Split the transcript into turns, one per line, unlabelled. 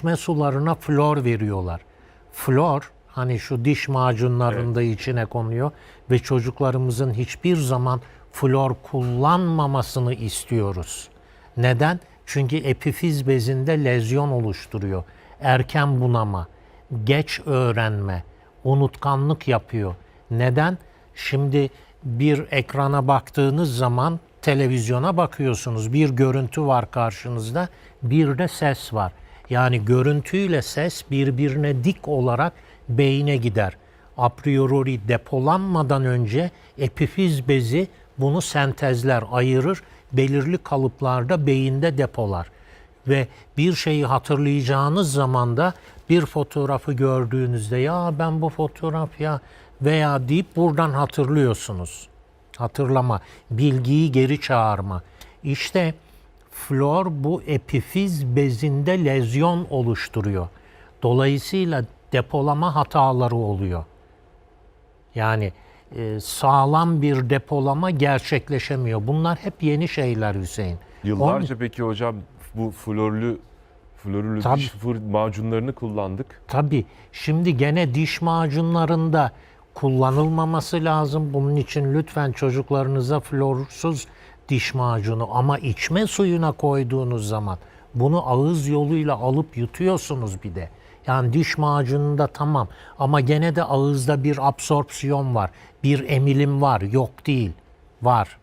içme sularına flor veriyorlar. Flor hani şu diş macunlarında içine konuyor ve çocuklarımızın hiçbir zaman flor kullanmamasını istiyoruz. Neden? Çünkü epifiz bezinde lezyon oluşturuyor. Erken bunama, geç öğrenme, unutkanlık yapıyor. Neden? Şimdi bir ekrana baktığınız zaman televizyona bakıyorsunuz. Bir görüntü var karşınızda, bir de ses var. Yani görüntüyle ses birbirine dik olarak beyine gider. A priori depolanmadan önce epifiz bezi bunu sentezler, ayırır, belirli kalıplarda beyinde depolar. Ve bir şeyi hatırlayacağınız zaman da bir fotoğrafı gördüğünüzde ya ben bu fotoğraf ya veya deyip buradan hatırlıyorsunuz. Hatırlama, bilgiyi geri çağırma. İşte flor bu epifiz bezinde lezyon oluşturuyor. Dolayısıyla depolama hataları oluyor. Yani e, sağlam bir depolama gerçekleşemiyor. Bunlar hep yeni şeyler Hüseyin.
Yıllarca peki hocam bu florlu florlu
Tabii.
diş macunlarını kullandık.
Tabii. Şimdi gene diş macunlarında kullanılmaması lazım. Bunun için lütfen çocuklarınıza florsuz diş macunu ama içme suyuna koyduğunuz zaman bunu ağız yoluyla alıp yutuyorsunuz bir de. Yani diş macununda tamam ama gene de ağızda bir absorpsiyon var. Bir emilim var. Yok değil. Var.